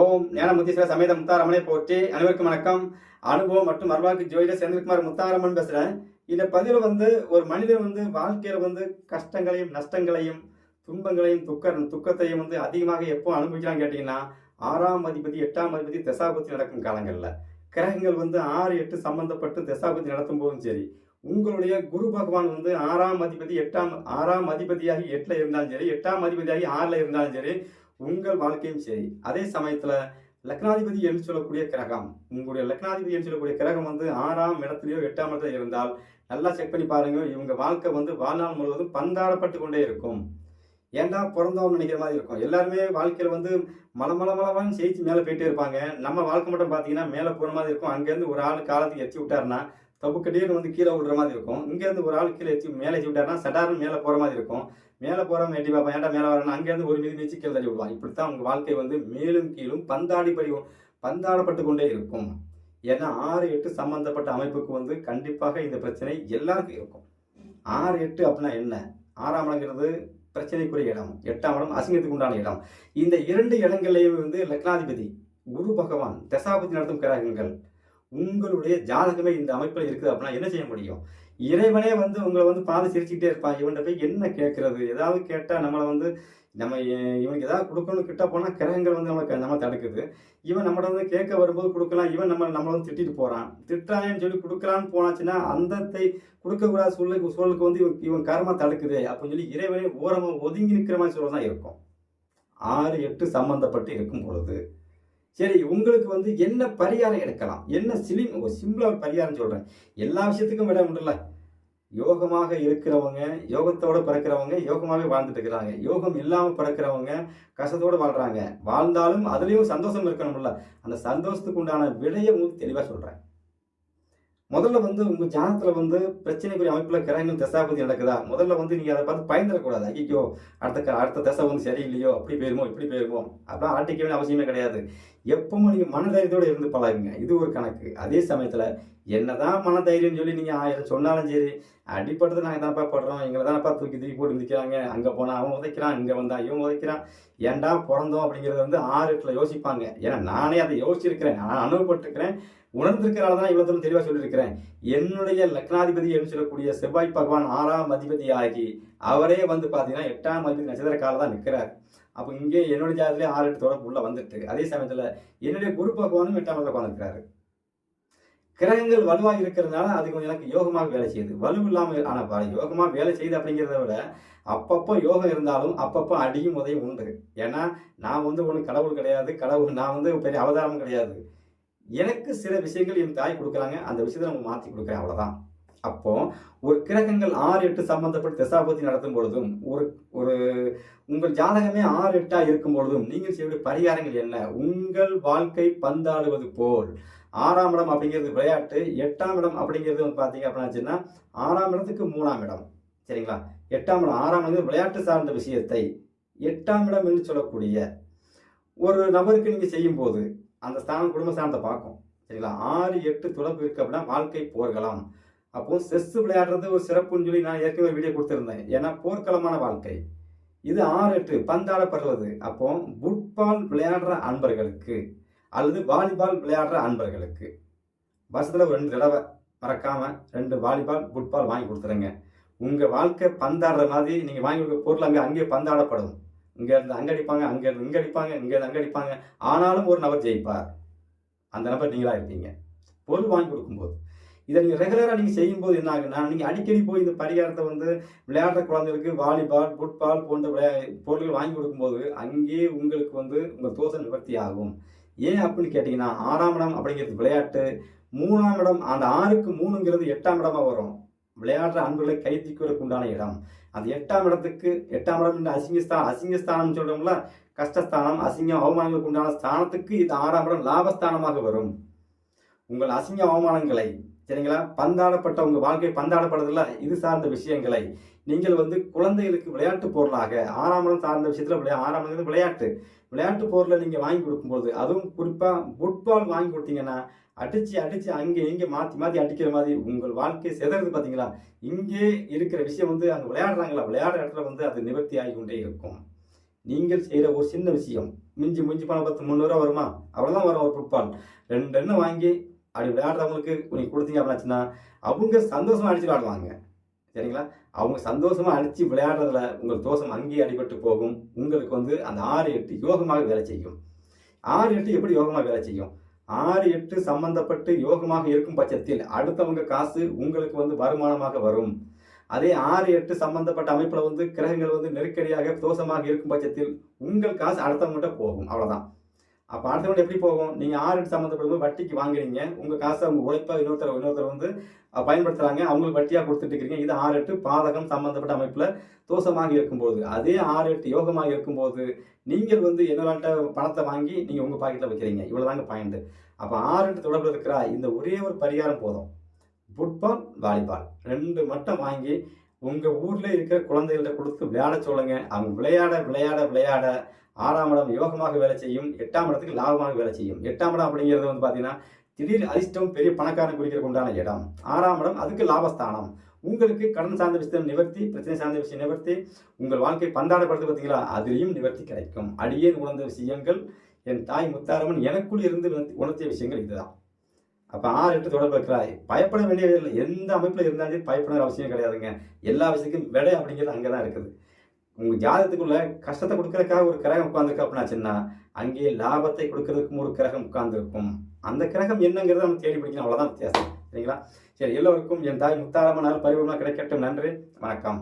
ஓம் ஞானமுத்தீஸ்வர சமேத முத்தாரமனை போற்றி. அனைவருக்கும் வணக்கம். அனுபவம் மற்றும் அருள்வாக்கு ஜோதிட செந்தில்குமார் முத்தாரமன் பேசுகிறேன் இந்த பதிவில் வந்து ஒரு மனிதர் வந்து வாழ்க்கையில் வந்து கஷ்டங்களையும் நஷ்டங்களையும் துன்பங்களையும் துக்க துக்கத்தையும் வந்து அதிகமாக எப்போ அனுபவிக்கலாம் கேட்டிங்கன்னா ஆறாம் அதிபதி எட்டாம் அதிபதி தசாபதி நடக்கும் காலங்களில். கிரகங்கள் வந்து ஆறு எட்டு சம்பந்தப்பட்டு தசாபதி நடத்தும் போதும் சரி உங்களுடைய குரு பகவான் வந்து ஆறாம் அதிபதி எட்டாம் ஆறாம் அதிபதியாகி எட்டில் இருந்தாலும் சரி எட்டாம் அதிபதியாகி ஆறில் இருந்தாலும் சரி உங்கள் வாழ்க்கையும் சரி. அதே சமயத்தில் லக்னாதிபதி என்று சொல்லக்கூடிய கிரகம் உங்களுடைய லக்னாதிபதி என்று சொல்லக்கூடிய கிரகம் வந்து ஆறாம் இடத்துலையோ எட்டாம் இடத்துல இருந்தால் நல்லா செக் பண்ணி பாருங்க. இவங்க வாழ்க்கை வந்து வாழ்நாள் முழுவதும் பந்தாடப்பட்டு கொண்டே இருக்கும். ஏன்டா பிறந்தோம்னு நினைக்கிற மாதிரி இருக்கும். எல்லாருமே வாழ்க்கையில் வந்து மலை மலை மலவான்னு ஜெயிச்சு மேலே போயிட்டே இருப்பாங்க. நம்ம வாழ்க்கை மட்டும் பார்த்தீங்கன்னா மேலே போன மாதிரி இருக்கும். அங்கேருந்து ஒரு ஆள் காலத்துக்கு எத்தி விட்டாருன்னா தப்பு கட்டிட்டு வந்து கீழே விடுற மாதிரி இருக்கும். இங்கேருந்து ஒரு ஆள் கீழே எச்சு மேலே எச்சு விட்டாருன்னா சடார்னு மேலே போகிற மாதிரி இருக்கும். மேலே போகிறவங்க எட்டி பார்ப்பான் ஏன்டா மேலே வரணும் அங்கேருந்து ஒரு மீது மீச்சு கீழே தள்ளி விடுவான். இப்படித்தான் உங்கள் வாழ்க்கை வந்து மேலும் கீழும் பந்தாடிப்படி பந்தாடப்பட்டு கொண்டே இருக்கும். ஏன்னா ஆறு எட்டு சம்பந்தப்பட்ட அமைப்புக்கு வந்து கண்டிப்பாக இந்த பிரச்சனை எல்லாருக்கும் இருக்கும். ஆறு எட்டு அப்படின்னா என்ன? ஆறாம் இடங்கிறது பிரச்சனைக்குரிய இடம். எட்டாம் இடம் அசிங்கத்துக்கு உண்டான இடம். இந்த இரண்டு இடங்கள்லையும் வந்து லக்னாதிபதி குரு பகவான் தசாபதி நடத்தும் கிரகங்கள். உங்களுடைய ஜாதகமே இந்த அமைப்பில் இருக்குது அப்படின்னா என்ன செய்ய முடியும்? இறைவனே வந்து உங்களை வந்து பார்த்து சிரிச்சுக்கிட்டே இருப்பான். இவன்கிட்ட போய் என்ன கேட்கறது? ஏதாவது கேட்டால் நம்மளை வந்து நம்ம இவனுக்கு ஏதாவது கொடுக்கணும் கிட்ட போனால் கிரகங்கள் வந்து நம்மளுக்கு நம்ம தடுக்குது. இவன் நம்மள வந்து கேட்க வரும்போது கொடுக்கலாம். இவன் நம்ம நம்மளை வந்து திட்டிட்டு போகிறான் திட்டானேன்னு சொல்லி கொடுக்கலான்னு போனாச்சுன்னா அந்தத்தை கொடுக்கக்கூடாத சூழலுக்கு சூழலுக்கு வந்து இவன் இவன் கர்மா தடுக்குது அப்படின்னு சொல்லி இறைவனே ஓரமாக ஒதுங்கி நிற்கிற மாதிரி சூழல் தான் இருக்கும். ஆறு எட்டு சம்மந்தப்பட்டு இருக்கும் பொழுது. சரி உங்களுக்கு வந்து என்ன பரிகாரம் எடுக்கலாம்? என்ன சிலிம் சிம்பிளாக பரிகாரம் சொல்கிறேன் எல்லா விஷயத்துக்கும் விட உண்டுல்ல. யோகமாக இருக்கிறவங்க யோகத்தோடு பிறக்கிறவங்க யோகமாகவே வாழ்ந்துட்டு இருக்கிறாங்க. யோகம் இல்லாமல் பிறக்கிறவங்க கஷ்டத்தோடு வாழ்கிறாங்க வாழ்ந்தாலும் அதுலேயும் சந்தோஷம் இருக்கணும்ல. அந்த சந்தோஷத்துக்கு உண்டான விடையை உங்களுக்கு தெளிவாக சொல்கிறேன் முதல்ல வந்து உங்கள் ஜானத்தில் வந்து பிரச்சனைக்குரிய அமைப்பில் கிரகங்கள் தசாபதி நடக்குதா? முதல்ல வந்து நீங்கள் அதை பார்த்து பயந்துடக்கூடாது. ஐயோ அடுத்த க- அடுத்த தசை வந்து சரியில்லையோ அப்படி போயிருமோ இப்படி போயிருமோ அப்படிலாம் ஆட்டிக்க வேண்டிய அவசியமே கிடையாது. எப்பவும் நீங்கள் மனதைரியத்தோடு இருந்து பழகுங்க. இது ஒரு கணக்கு. அதே சமயத்தில் என்னதான் மனதைரியம் சொல்லி நீங்கள் ஆயிரம் சொன்னாலும் சரி அடிப்பட்டது நாங்கள் தானப்பா படுறோம். எங்களை தானப்பா தூக்கி தூக்கி போட்டு நிற்கிறாங்க அங்கே போனால் அவன் உதைக்கிறான் இங்கே வந்தால் இவன் உதைக்கிறான். ஏன்டா பிறந்தோம் அப்படிங்கிறது வந்து ஆறு எட்டுல யோசிப்பாங்க. ஏன்னா நானே அதை யோசிச்சிருக்கிறேன். நான் அனுபவப்பட்டிருக்கிறேன். உணர்ந்திருக்கிறனால தான் இவ்வளோ தூரம் தெளிவாக சொல்லியிருக்கிறேன். என்னுடைய லக்னாதிபதி என்று சொல்லக்கூடிய செவ்வாய் பகவான் ஆறாம் அதிபதி ஆகி அவரே வந்து பார்த்தீங்கன்னா எட்டாம் அதிபதி நட்சத்திர காலம் தான் நிற்கிறார் அப்போ இங்கே என்னுடைய ஜாதகத்திலே ஆறு எட்டு தொடர்பு உள்ளே வந்துட்டு அதே சமயத்தில் என்னுடைய குரு பகவானும் எட்டாம் இடத்துல உட்காந்துருக்கிறாரு கிரகங்கள் வலுவாக இருக்கிறதுனால அது கொஞ்சம் எனக்கு யோகமாக வேலை செய்யுது. வலு இல்லாமல் ஆனால் ப- யோகமாக வேலை செய்யுது அப்படிங்கிறத விட அப்பப்போ யோகம் இருந்தாலும் அப்பப்போ அடியும் உதயம் உண்டு. ஏன்னா நான் வந்து ஒன்றும் கடவுள் கிடையாது கடவுள் நான் வந்து பெரிய அவதாரம் கிடையாது. எனக்கு சில விஷயங்கள் என் தாய் கொடுக்குறாங்க. அந்த விஷயத்தை நம்ம மாற்றி கொடுக்குறேன் அவ்வளோதான் அப்போ ஒரு கிரகங்கள் ஆறு எட்டு சம்பந்தப்பட்டு தசாபதி நடத்தும் பொழுதும் ஒரு ஒரு உங்கள் ஜாதகமே ஆறு எட்டாக இருக்கும் பொழுதும் நீங்கள் செய்ய பரிகாரங்கள் என்ன? உங்கள் வாழ்க்கை பந்தாடுவது போல். ஆறாம் இடம் அப்படிங்கிறது விளையாட்டு எட்டாம் இடம் அப்படிங்கிறது வந்து பார்த்தீங்க அப்படின்னாச்சுன்னா ஆறாம் இடத்துக்கு மூணாம் இடம். சரிங்களா? எட்டாம் இடம் ஆறாம் இடம் விளையாட்டு சார்ந்த விஷயத்தை எட்டாம் இடம் என்று சொல்லக்கூடிய ஒரு நபருக்கு நீங்கள் செய்யும்போது அந்த ஸ்தானம் குடும்ப ஸ்தானத்தை பார்க்கும். சரிங்களா? ஆறு எட்டு தொடர்பு இருக்கு அப்படின்னா வாழ்க்கை போர்களாம். அப்போ செஸ் விளையாடுறது ஒரு சிறப்புன்னு சொல்லி நான் ஏற்கனவே வீடியோ கொடுத்துருந்தேன். ஏன்னா போர்க்களமான வாழ்க்கை. இது ஆறு எட்டு பந்தாடப்படுறது அப்போ ஃபுட்பால் விளையாடுற அன்பர்களுக்கு அல்லது வாலிபால் விளையாடுற அன்பர்களுக்கு. வருஷத்தில் ஒரு ரெண்டு தடவை மறக்காம ரெண்டு வாலிபால் ஃபுட்பால் வாங்கி கொடுத்துருங்க. உங்கள் வாழ்க்கை பந்தாடுற மாதிரி நீங்கள் வாங்கி கொடுக்க பொருள் அங்கே அங்கேயே பந்தாடப்படும். இங்கேருந்து இருந்து அடிப்பாங்க அங்க இருந்து இங்கே அடிப்பாங்க இங்கேருந்து இருந்து அடிப்பாங்க. ஆனாலும் ஒரு நபர் ஜெயிப்பார். அந்த நபர் நீங்களாக இருப்பீங்க. பொருள் வாங்கி கொடுக்கும்போது. இதை நீங்கள் ரெகுலராக நீங்கள் செய்யும்போது என்ன ஆகுன்னா நீங்கள் அடிக்கடி போய் இந்த பரிகாரத்தை வந்து விளையாடுற குழந்தைகளுக்கு வாலிபால் ஃபுட்பால் போன்ற விளையா பொருட்கள் வாங்கி கொடுக்கும்போது அங்கேயே உங்களுக்கு வந்து உங்கள் தோசை நிவர்த்தி ஆகும். ஏன் அப்படின்னு கேட்டிங்கன்னா ஆறாம் இடம் அப்படிங்கிறது விளையாட்டு மூணாம் இடம் அந்த ஆறுக்கு மூணுங்கிறது எட்டாம் இடமாக வரும். விளையாடுற அன்புகளை கைத்திக்கிறதுக்கு உண்டான இடம். அந்த எட்டாம் இடத்துக்கு எட்டாம் இடம் என்ற அசிங்கஸ்தானம் அசிங்கஸ்தானம் சொல்கிறோம்ல கஷ்டஸ்தானம் அசிங்கம் அவமானங்களுக்கு உண்டான ஸ்தானத்துக்கு இது ஆறாம் இடம் லாபஸ்தானமாக வரும். உங்கள் அசிங்க அவமானங்களை சரிங்களா? பந்தாடப்பட்ட உங்கள் வாழ்க்கை பந்தாடப்படுறதில்ல இது சார்ந்த விஷயங்களை நீங்கள் வந்து குழந்தைகளுக்கு விளையாட்டு பொருளாக ஆறாம் சார்ந்த விஷயத்தில் விளையா ஆறாம் இடம் விளையாட்டு. விளையாட்டு பொருளை நீங்கள் வாங்கி கொடுக்கும்போது அதுவும் குறிப்பாக ஃபுட்பால் வாங்கி கொடுத்தீங்கன்னா அடித்து அடித்து அங்கே இங்கே மாற்றி மாற்றி அடிக்கிற மாதிரி உங்கள் வாழ்க்கையை சிதறது பார்த்தீங்களா இங்கே இருக்கிற விஷயம் வந்து அங்கே விளையாடுறாங்களா? விளையாடுற இடத்துல வந்து அது நிவர்த்தி ஆகி கொண்டே இருக்கும். நீங்கள் செய்கிற ஒரு சின்ன விஷயம் மிஞ்சி மிஞ்சி பணம் பத்து முந்நூறுரூவா வருமா? அவ்வளோதான் வரும் ஒரு ஃபுட்பால் ரெண்டு எண்ணெய் வாங்கி அப்படி விளையாடுறவங்களுக்கு நீங்கள் கொடுத்தீங்க அப்படின்னாச்சுன்னா அவங்க சந்தோஷமாக அடித்து விளையாடுவாங்க சரிங்களா? அவங்க சந்தோஷமாக அடித்து விளையாடுறதுல உங்கள் தோஷம் அங்கேயே அடிபட்டு போகும். உங்களுக்கு வந்து அந்த ஆறு எட்டு யோகமாக வேலை செய்யும். ஆறு எட்டு எப்படி யோகமாக வேலை செய்யும்? ஆறு எட்டு சம்பந்தப்பட்டு யோகமாக இருக்கும் பட்சத்தில் அடுத்தவங்க காசு உங்களுக்கு வந்து வருமானமாக வரும். அதே ஆறு எட்டு சம்பந்தப்பட்ட அமைப்பில் வந்து கிரகங்கள் வந்து நெருக்கடியாக தோஷமாக இருக்கும் பட்சத்தில் உங்கள் காசு அடுத்தவங்ககிட்ட போகும். அவ்வளோதான் அப்போ அடுத்தவங்க எப்படி போகும்? நீங்கள் ஆறு எட்டு சம்பந்தப்படும் வட்டிக்கு வாங்குறீங்க. உங்கள் காசை அவங்க உழைப்பாக இன்னொருத்தர் இன்னொருத்தர் வந்து பயன்படுத்துகிறாங்க அவங்களுக்கு வட்டியாக கொடுத்துட்டு இருக்கிறீங்க. இது ஆறு எட்டு பாதகம் சம்மந்தப்பட்ட அமைப்பில் தோஷமாக இருக்கும்போது அதே ஆறு எட்டு யோகமாக இருக்கும்போது நீங்கள் வந்து என்னோட பணத்தை வாங்கி நீங்கள் உங்கள் பாக்கெட்டில் வைக்கிறீங்க. இவ்வளவுதாங்க பாயிண்ட் அப்போ ஆறு எட்டு தொடர்பில் இருக்கிற இந்த ஒரே ஒரு பரிகாரம் போதும். Football volleyball. ரெண்டு மட்டும் வாங்கி உங்கள் ஊரில் இருக்கிற குழந்தைகள்கிட்ட கொடுத்து விளையாட சொல்லுங்கள் அவங்க விளையாட விளையாட விளையாட ஆறாம் இடம் யோகமாக வேலை செய்யும் எட்டாம் இடத்துக்கு லாபமாக வேலை செய்யும். எட்டாம் இடம் அப்படிங்கிறது வந்து பார்த்தீங்கன்னா திடீர் அதிர்ஷ்டம் பெரிய பணக்காரன் குறிக்கிறதுக்கு உண்டான இடம். ஆறாம் இடம் அதுக்கு லாபஸ்தானம். உங்களுக்கு கடன் சார்ந்த விஷயம் நிவர்த்தி பிரச்சனை சார்ந்த விஷயம் நிவர்த்தி உங்கள் வாழ்க்கை பந்தாடப்படுது பார்த்தீங்களா அதுலேயும் நிவர்த்தி கிடைக்கும். அடியே உணர்ந்த விஷயங்கள் என் தாய் முத்தாரம்மன் எனக்குள் இருந்து உணர்த்திய விஷயங்கள் இதுதான். அப்போ ஆறு எட்டு தொடர்பு இருக்கிறாய். பயப்பட வேண்டியது இல்லை எந்த அமைப்பில் இருந்தாலும் பயப்பட அவசியம் கிடையாதுங்க. எல்லா விஷயத்துக்கும் விடை அப்படிங்கிறது அங்கே தான் இருக்குது. உங்க ஜாதகத்துக்குள்ள கஷ்டத்தை கொடுக்கறதுக்காக ஒரு கிரகம் உட்கார்ந்துருக்கு அப்படின்னாச்சுன்னா அங்கே லாபத்தை கொடுக்கறதுக்கும் ஒரு கிரகம் உட்கார்ந்துருக்கும். அந்த கிரகம் என்னங்கிறத நம்ம தேடி பிடிக்கணும். அவ்வளோதான் வித்தியாசம். சரிங்களா? சரி எல்லோருக்கும் என் தாய் முத்தாரம்மனால் பரிபூர்ணமாக கிடைக்கட்டும். நன்றி. வணக்கம்.